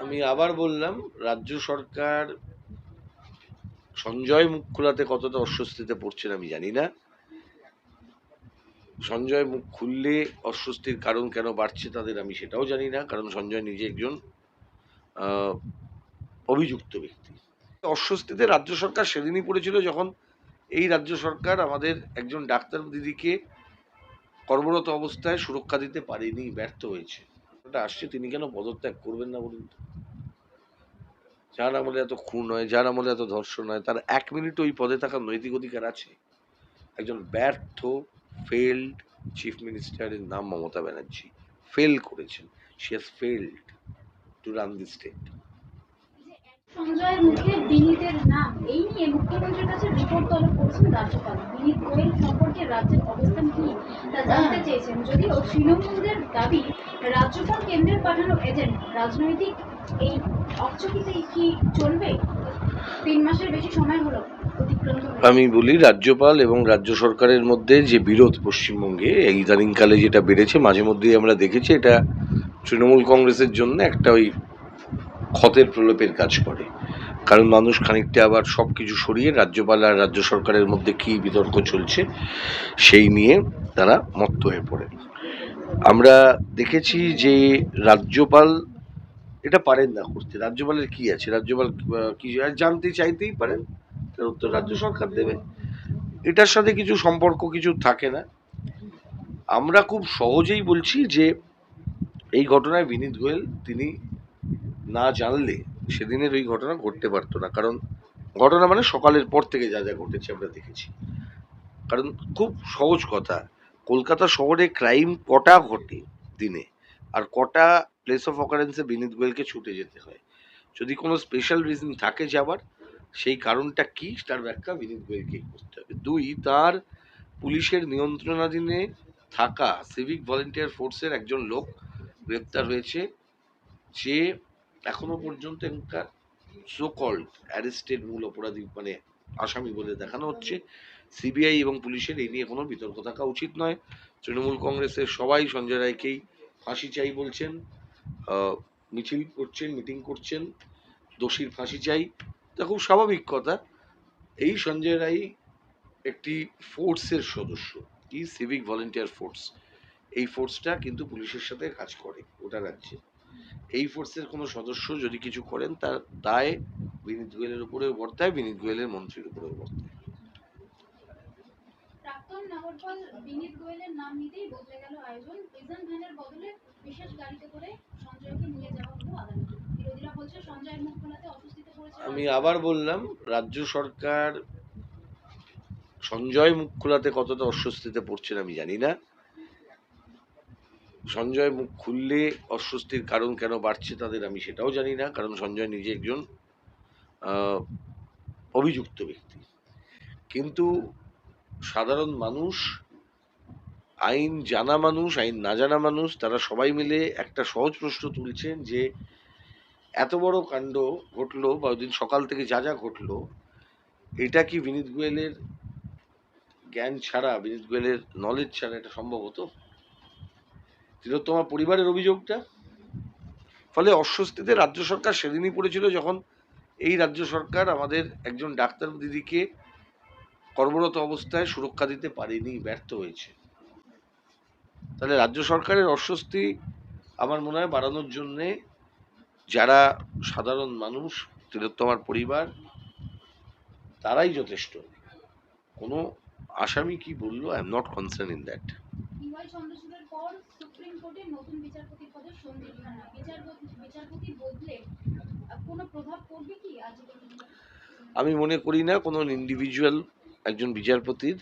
আমি আবার বললাম, রাজ্য সরকার সঞ্জয় মুখ খোলাতে কতটা অস্বস্তিতে পড়ছেন আমি জানি না। সঞ্জয় মুখ খুললে অস্বস্তির কারণ কেন বাড়ছে তাদের আমি সেটাও জানি না, কারণ সঞ্জয় নিজে একজন অভিযুক্ত ব্যক্তি। অস্বস্তিতে রাজ্য সরকার সেদিনই পড়েছিল যখন এই রাজ্য সরকার আমাদের একজন ডাক্তার দিদিকে কর্মরত অবস্থায় সুরক্ষা দিতে পারেনি, ব্যর্থ হয়েছে। ওটা আসছে তিনি কেন পদত্যাগ করবেন না বলুন তো? যার আমলে এত খুন হয় যার আমলে এত ধর্ষণ হয় তার এক মিনিট ওই পদে থাকার নৈতিক অধিকার আছে? একজন ব্যর্থ ফেল্ড চিফ মিনিস্টারের নাম মমতা ব্যানার্জি ফেল করেছেন। She has failed to run the state সঞ্জয়ের মুখে বিনীতের নাম এই নিয়ে মুখ্যমন্ত্রীর কাছে রিপোর্ট তলব করেছেন রাজ্যপাল। বিনীত গোয়েল সম্পর্কে রাজ্যের অবস্থান কি তা জানতে চেয়েছেন যদিও তৃণমূলদের দাবি রাজ্যপাল কেন্দ্রের পাঠানো এজেন্ট রাজনৈতিক এই অকচকিতেই কি চলবে? তিন মাসের বেশি সময় হলো আমি বলি, রাজ্যপাল এবং রাজ্য সরকারের মধ্যে যে বিরোধ পশ্চিমবঙ্গে ইদানিংকালে যেটা বেড়েছে, মাঝে মধ্যেই আমরা দেখেছি এটা তৃণমূল কংগ্রেসের জন্য একটা ওই ক্ষতের প্রলেপের কাজ করে। কারণ মানুষ খানিকটা আবার সব কিছু সরিয়ে রাজ্যপাল আর রাজ্য সরকারের মধ্যে কী বিতর্ক চলছে, সেই নিয়ে তারা মত্ত হয়ে পড়ে। আমরা দেখেছি যে রাজ্যপাল, এটা পারেন না করতে। রাজ্যপালের কি আছে? রাজ্যপাল কি জানতে চাইতেই পারেন, তার উত্তর রাজ্য সরকার দেবে। এটার সাথে কিছু সম্পর্ক কিছু থাকে না। আমরা খুব সহজেই বলছি যে এই ঘটনায় বিনীত গোয়েল, তিনি না জানলে সেদিনের ওই ঘটনা ঘটতে পারতো না। কারণ ঘটনা মানে সকালের পর থেকে যা যা ঘটেছে আমরা দেখেছি। কারণ খুব সহজ কথা কলকাতা শহরে ক্রাইম কটা ঘটে দিনে? আর কটা প্লেস অফ অকারেন্সে বিনীত গোয়েলকে ছুটে যেতে হয়? যদি কোনো স্পেশাল রিজন থাকে যাবার, সেই কারণটা কি? তার ব্যাখ্যা বিনীত গোয়েলকেই করতে হবে। দুই, তার পুলিশের নিয়ন্ত্রণাধীনে থাকা সিভিক ভলেন্টিয়ার ফোর্সের একজন লোক গ্রেপ্তার হয়েছে, যে এখনও পর্যন্ত এখানকার সো কল্ড অ্যারেস্টেড মূল অপরাধী মানে আসামি বলে দেখানো হচ্ছে। সিবিআই এবং পুলিশের এই নিয়ে কোনো বিতর্ক থাকা উচিত নয়। তৃণমূল কংগ্রেসের সবাই সঞ্জয় রায়কেই ফাঁসি চাই বলছেন মিছিল করছেন, মিটিং করছেন, দোষীর ফাঁসি চাই। তা খুব স্বাভাবিক কথা। এই সঞ্জয় রায় একটি ফোর্সের সদস্য, কি সিভিক ভলেন্টিয়ার ফোর্স। এই ফোর্সটা কিন্তু পুলিশের সাথে কাজ করে গোটা রাজ্যে। এই ফোর্সের কোনো সদস্য যদি কিছু করেন, তার দায় বিনীত গোয়েলের উপরেও বর্তায়, বিনীত গোয়েলের মন্ত্রীর উপরেও বর্তায়। নগরপাল বিনীত গোয়েলের নাম নিতেই বদলে গেল আয়োজন। প্রিজন ভ্যানের বদলে বিশেষ গাড়িতে করে সঞ্জয়কে নিয়ে যাওয়া হলো আদালতে। বিরোধীরা বলছে সঞ্জয়ের মুখ খোলাতে অস্বস্তিতে পড়েছে আমি আবার বললাম রাজ্য সরকার সঞ্জয় মুখ খোলাতে কতটা অস্বস্তিতে পড়ছেন আমি জানি না। সঞ্জয় মুখ খুললে অস্বস্তির কারণ কেন বাড়ছে তাদের আমি সেটাও জানি না কারণ সঞ্জয় নিজে একজন আহ, অভিযুক্ত ব্যক্তি। কিন্তু সাধারণ মানুষ, আইন জানা মানুষ, আইন না জানা মানুষ, তারা সবাই মিলে একটা সহজ প্রশ্ন তুলছেন যে, এত বড় কাণ্ড ঘটলো বা ওই দিন সকাল থেকে যা যা ঘটলো, এটা কি বিনীত গোয়েলের জ্ঞান ছাড়া, বিনীত গোয়েলের নলেজ ছাড়া এটা সম্ভব হতো? তিলোত্তমা, পরিবারের অভিযোগটা? ফলে অস্বস্তিতে রাজ্য সরকার সেদিনই পড়েছিল যখন এই রাজ্য সরকার আমাদের একজন ডাক্তার দিদিকে কর্মরত অবস্থায় সুরক্ষা দিতে পারেনি ব্যর্থ হয়েছে। তাহলে রাজ্য সরকারের অস্বস্তি আমার মনে হয় বাড়ানোর জন্যে যারা সাধারণ মানুষ তিলোত্তমার পরিবার তারাই যথেষ্ট। কোনো আসামি কি বলল? I am not concern in that আমি মনে করি না কোনো ইন্ডিভিজুয়াল একজন বিচারপতির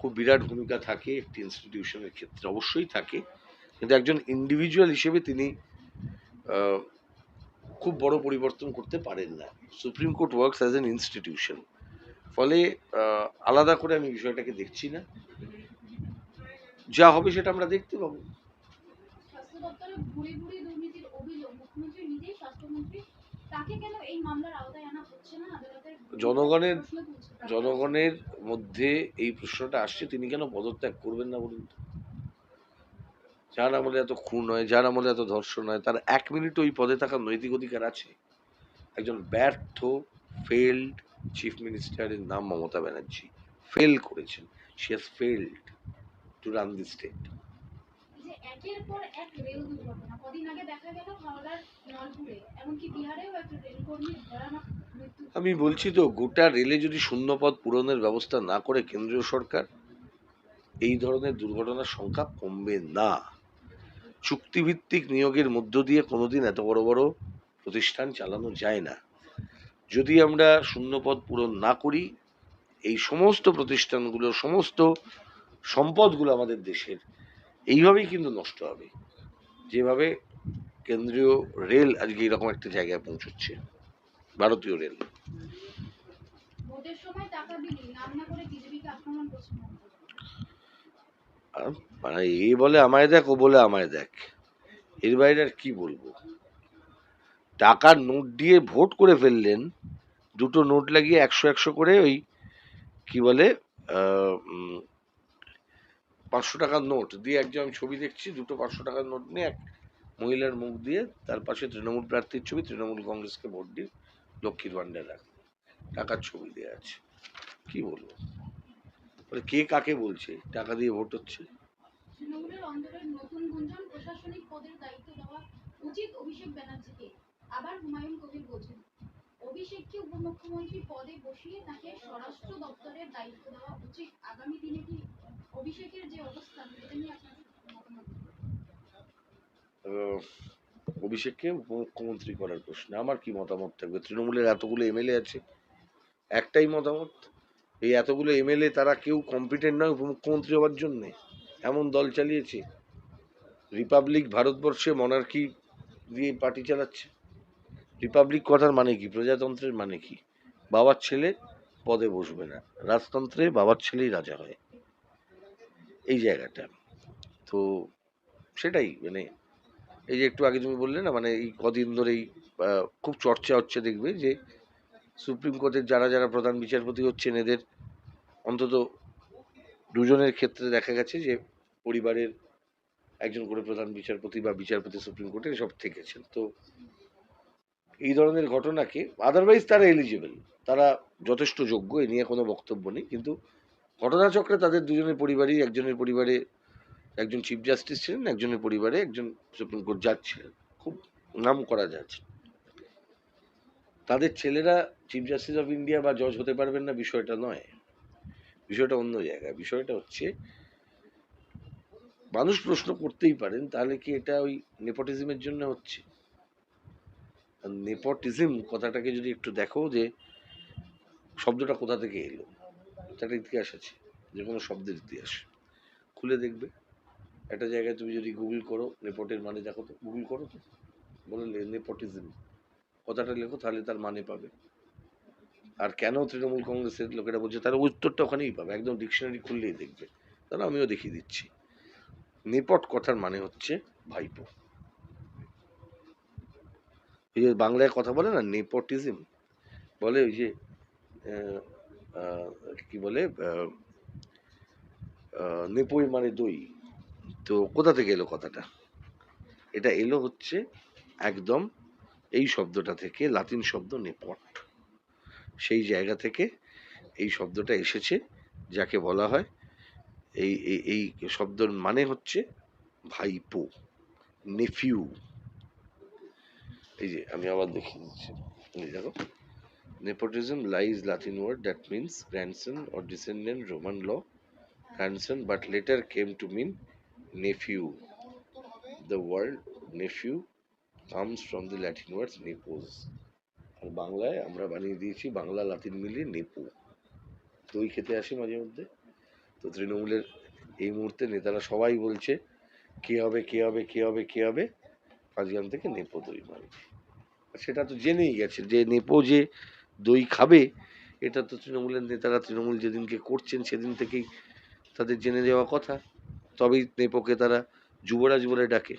খুব বিরাট ভূমিকা থাকে একটি ইনস্টিটিউশনের ক্ষেত্রে অবশ্যই থাকে। কিন্তু একজন ইন্ডিভিজুয়াল হিসেবে তিনি খুব বড় পরিবর্তন করতে পারেন না। Supreme Court works as an institution ফলে আলাদা করে আমি বিষয়টাকে দেখছি না। যা হবে সেটা আমরা দেখতে পাবো। জনগণের। জনগণের মধ্যে এই প্রশ্নটা আসছে, তিনি কেন পদত্যাগ করবেন না বলুন? যার আমলে এত খুন হয়, যার আমলে এত ধর্ষণ হয়, তার এক মিনিট ওই পদে থাকার নৈতিক অধিকার আছে? একজন ব্যর্থ ফেল্ড চিফ মিনিস্টারের নাম মমতা ব্যানার্জি ফেল করেছেন। She has failed to run the state একের পর এক রেল দুর্ঘটনা, কদিন আগে দেখা গেল হাওড়ার নলপুরে, এমনকি বিহারেও একটা মৃত্যু আমি বলছি তো, গোটা রেলে যদি শূন্যপদ পূরণের ব্যবস্থা না করে কেন্দ্রীয় সরকার, এই ধরনের দুর্ঘটনার সংখ্যা কমবে না। চুক্তিভিত্তিক নিয়োগের মধ্য দিয়ে কোনোদিন এত বড় বড় প্রতিষ্ঠান চালানো যায় না। যদি আমরা শূন্যপদ পূরণ না করি, এই সমস্ত প্রতিষ্ঠানগুলো, সমস্ত সম্পদগুলো আমাদের দেশের, এইভাবেই কিন্তু নষ্ট হবে। যেভাবে কেন্দ্রীয় রেল আজকে এরকম একটা জায়গায় পৌঁছচ্ছে। ভারতীয় রেল। মানে এ বলে আমায় দেখ ও বলে আমায় দেখ। এর বাইরে আর কি বলব? টাকার নোট দিয়ে ভোট করে ফেললেন দুটো নোট লাগিয়ে একশো একশো করে ওই কি বলে পাঁচশো টাকার নোট দিয়ে একজন আমি ছবি দেখছি দুটো পাঁচশো টাকার নোট নিয়ে এক মহিলার মুখ দিয়ে তার পাশে তৃণমূল প্রার্থীর ছবি তৃণমূল কংগ্রেসকে ভোট দিয়ে লক্ষ্মীর ভান্ডার রাখ টাকার ছবি দেওয়া আছে। কি বলব? বলে কে কাকে বলছে? টাকা দিয়ে ভোট হচ্ছে। তৃণমূলের নতুন গুঞ্জন প্রশাসনিক পদের দায়িত্ব দেওয়া উচিত অভিষেক ব্যানার্জিকে। আবার হুমায়ুন কবির বলছেন অভিষেককে উপমুখ্যমন্ত্রী পদে বসিয়ে তাকে স্বরাষ্ট্র দপ্তরের দায়িত্ব দেওয়া উচিত। আগামী দিনে কি অভিষেকের যে অবস্থান এটা নিয়ে আপনার মতামত? কি? আহ, অভিষেককে উপমুখ্যমন্ত্রী করার প্রশ্নে। আমার কি মতামত থাকবে? তৃণমূলের এতগুলো এমএলএ আছে, একটাই মতামত, এই এতগুলো এমএলএ তারা কেউ কম্পিটেন্ট নয়, উপমুখ্যমন্ত্রী হওয়ার জন্যে। এমন দল চালিয়েছে। রিপাবলিক ভারতবর্ষে মনার্কি দিয়ে পার্টি চালাচ্ছে। রিপাবলিক কথার মানে কি? প্রজাতন্ত্রের মানে কি? বাবার ছেলে পদে বসবে না। রাজতন্ত্রে বাবার ছেলেই রাজা হয়। এই জায়গাটা। তো সেটাই মানে এই যে একটু আগে তুমি বললে না মানে এই কদিন ধরেই খুব চর্চা হচ্ছে দেখবে যে সুপ্রিম কোর্টের যারা যারা প্রধান বিচারপতি হচ্ছেন, এদের অন্তত দুজনের ক্ষেত্রে দেখা গেছে যে পরিবারের একজন করে প্রধান বিচারপতি বা বিচারপতি সুপ্রিম কোর্টে সব থেকেছেন। তো এই ধরনের ঘটনাকে আদারওয়াইজ তারা এলিজিবল তারা যথেষ্ট যোগ্য, এ নিয়ে কোনো বক্তব্য নেই। কিন্তু ঘটনাচক্রে তাদের দুজনের পরিবারই, একজনের পরিবারে একজন চিফ জাস্টিস ছিলেন, একজনের পরিবারে একজন সুপ্রিম কোর্ট জাজ ছিলেন। খুব নাম করা যাচ্ছে তাদের ছেলেরা চিফ জাস্টিস অফ ইন্ডিয়া বা জজ হতে পারবেন না, বিষয়টা নয়। বিষয়টা অন্য জায়গায়। বিষয়টা হচ্ছে, মানুষ প্রশ্ন করতেই পারেন, তাহলে কি এটা ওই নেপোটিজমের জন্য হচ্ছে? নেপোটিজম কথাটাকে যদি একটু দেখো যে, শব্দটা কোথা থেকে এলো? তার ইতিহাস আছে, যে কোনো শব্দের ইতিহাস। খুলে দেখবে। একটা জায়গায় তুমি যদি গুগল করো নেপোটের মানে দেখো তো গুগল করো তো, বলে নেপোটিজম কথাটা লেখো, তাহলে তার মানে পাবে। আর কেন তৃণমূল কংগ্রেসের লোকেরা বলছে, তার উত্তরটা ওখানেই পাবে, একদম ডিকশনারি খুললেই দেখবে। তাহলে আমিও দেখিয়ে দিচ্ছি। নেপট কথার মানে হচ্ছে ভাইপো। এই যে বাংলায় কথা বলে না নেপোটিজম বলে ওই যে কি বলে নেপোই মানে দই। তো কোথা থেকে এলো কথাটা? এটা এলো হচ্ছে একদম এই শব্দটা থেকে লাতিন শব্দ নেপট। সেই জায়গা থেকে এই শব্দটা এসেছে, যাকে বলা হয় এই এই শব্দের মানে হচ্ছে ভাইপো, নেফিউ। এই যে আমি আবার দেখিয়ে দিচ্ছি। দেখো। Nepotism lies Latin word, that means grandson or descendant Roman law. grandson but later came to mean nephew. The word nephew comes from the Latin words nepos. আর বাংলায় আমরা বানিয়ে দিয়েছি বাংলা লাতিন মিলিয়ে নেপো। দই খেতে আসি মাঝে মধ্যে। তো তৃণমূলের এই মুহূর্তে নেতারা সবাই বলছে, কে হবে কে হবে কে হবে কে হবে? পাঁচগ্রাম থেকে নেপো দই মারবে সেটা তো জেনেই গেছে যে নেপো যে দই খাবে, এটা তো তৃণমূলের নেতারা, তৃণমূল যেদিনকে করছেন সেদিন থেকেই তাদের জেনে যাওয়া কথা। তবেই নেপোকে তারা যুবরাজ বলে ডাকে।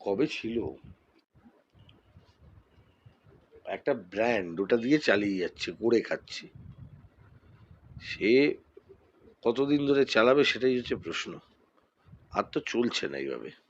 কবে ছিল? একটা ব্র্যান্ড ওটা দিয়ে চালিয়ে যাচ্ছে করে খাচ্ছে। সে কতদিন ধরে চালাবে সেটাই হচ্ছে প্রশ্ন। আর তো চলছে না এইভাবে।